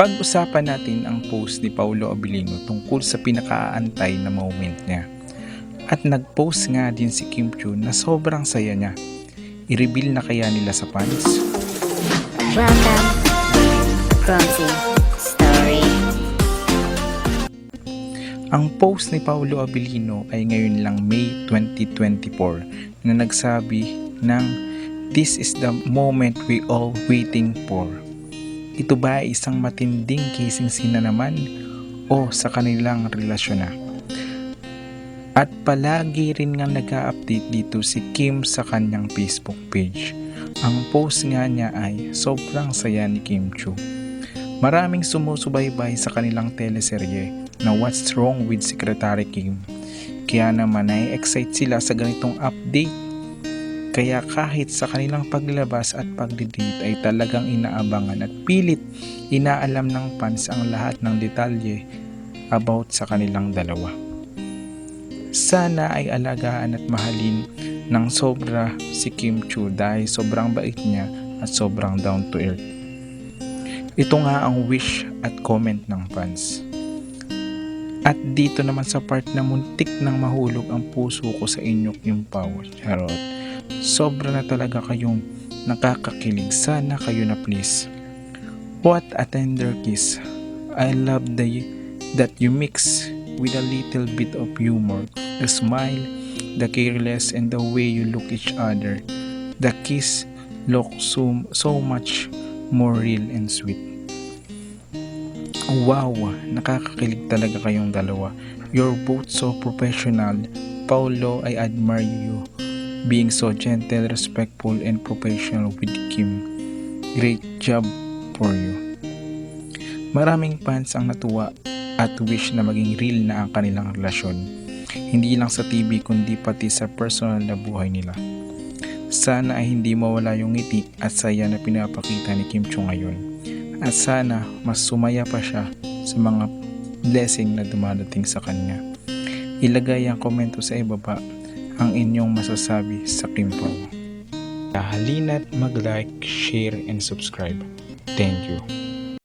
Pag-usapan natin ang post ni Paulo Abilino tungkol sa pinakaantay na moment niya. At nag-post nga din si Kim Chu na sobrang saya niya. I-reveal na kaya nila sa fans? Ang post ni Paulo Abilino ay ngayon lang May 2024 na nagsabi ng This is the moment we all waiting for. Ito ba ay isang matinding kissing scene na naman o sa kanilang relasyon na? At palagi rin nga nag-update dito si Kim sa kanyang Facebook page. Ang post nga niya ay sobrang saya ni Kim Chu. Maraming sumusubaybay sa kanilang teleserye na What's Wrong with Secretary Kim. Kaya naman ay excite sila sa ganitong update. Kaya kahit sa kanilang paglabas at pagdidate ay talagang inaabangan at pilit inaalam ng fans ang lahat ng detalye about sa kanilang dalawa. Sana ay alagaan at mahalin ng sobra si Kim Chu dahil sobrang bait niya at sobrang down to earth. Ito nga ang wish at comment ng fans. At dito naman sa part na muntik nang mahulog ang puso ko sa inyo yung power. Charot. Sobra na talaga kayong nakakakilig. Sana kayo na please. What a tender kiss. I love the that you mix with a little bit of humor, the smile, the careless, and the way you look each other. The kiss looks so, so much more real and sweet. Wow, nakakakilig talaga kayong dalawa. You're both so professional. Paulo, I admire you. Being so gentle, respectful, and professional with Kim. Great job for you. Maraming fans ang natuwa at wish na maging real na ang kanilang relasyon. Hindi lang sa TV kundi pati sa personal na buhay nila. Sana ay hindi mawala yung ngiti at saya na pinapakita ni Kim Cho ngayon. At sana mas sumaya pa siya sa mga blessing na dumadating sa kanya. Ilagay ang komento sa ibaba ang inyong masasabi sa Kim Pao. Halina't mag-like, share, and subscribe. Thank you.